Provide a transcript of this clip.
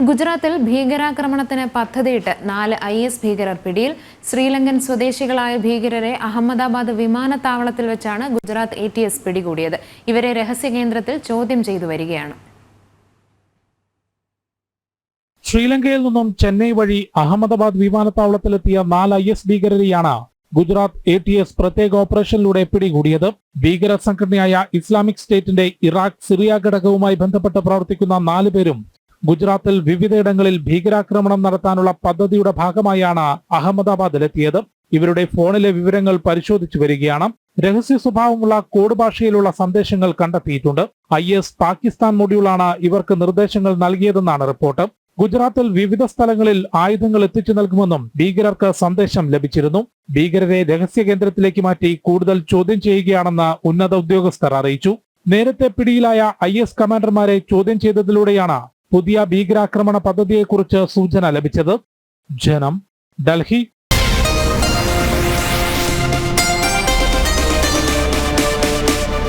ഗുജറാത്തിൽ ഭീകരാക്രമണത്തിന് പദ്ധതിയിട്ട് നാല് ഐ എസ് ഭീകരർ പിടിയിൽ. ശ്രീലങ്കൻ സ്വദേശികളായ ഭീകരരെ അഹമ്മദാബാദ് വിമാനത്താവളത്തിൽ വെച്ചാണ് ഗുജറാത്ത് എ ടി എസ് പിടികൂടിയത്. ഇവരെ രഹസ്യ കേന്ദ്രത്തിൽ ചോദ്യം ചെയ്തു വരികയാണ്. ശ്രീലങ്കയിൽ നിന്നും ചെന്നൈ വഴി അഹമ്മദാബാദ് വിമാനത്താവളത്തിലെത്തിയ നാല് ഐ എസ് ഭീകരരെയാണ് ഗുജറാത്ത് എ ടി എസ് പ്രത്യേക ഓപ്പറേഷനിലൂടെ പിടികൂടിയത്. ഭീകര സംഘടനയായ ഇസ്ലാമിക് സ്റ്റേറ്റിന്റെ ഇറാഖ് സിറിയ ഘടകവുമായി ബന്ധപ്പെട്ട് പ്രവർത്തിക്കുന്ന നാല് പേരും ഗുജറാത്തിൽ വിവിധയിടങ്ങളിൽ ഭീകരാക്രമണം നടത്താനുള്ള പദ്ധതിയുടെ ഭാഗമായാണ് അഹമ്മദാബാദിലെത്തിയത്. ഇവരുടെ ഫോണിലെ വിവരങ്ങൾ പരിശോധിച്ചു വരികയാണ്. രഹസ്യ സ്വഭാവമുള്ള കോഡ് ഭാഷയിലുള്ള സന്ദേശങ്ങൾ കണ്ടെത്തിയിട്ടുണ്ട്. ഐ എസ് പാകിസ്ഥാൻ മൊഡ്യൂളാണ് ഇവർക്ക് നിർദ്ദേശങ്ങൾ നൽകിയതെന്നാണ് റിപ്പോർട്ട്. ഗുജറാത്തിൽ വിവിധ സ്ഥലങ്ങളിൽ ആയുധങ്ങൾ എത്തിച്ചു നൽകുമെന്നും ഭീകരർക്ക് സന്ദേശം ലഭിച്ചിരുന്നു. ഭീകരരെ രഹസ്യ കേന്ദ്രത്തിലേക്ക് മാറ്റി കൂടുതൽ ചോദ്യം ചെയ്യുകയാണെന്ന് ഉന്നത ഉദ്യോഗസ്ഥർ അറിയിച്ചു. നേരത്തെ പിടിയിലായ ഐ എസ് കമാൻഡർമാരെ ചോദ്യം ചെയ്തതിലൂടെയാണ് പുതിയ ഭീകരാക്രമണ പദ്ധതിയെക്കുറിച്ച് സൂചന ലഭിച്ചത് ജനം ഡൽഹി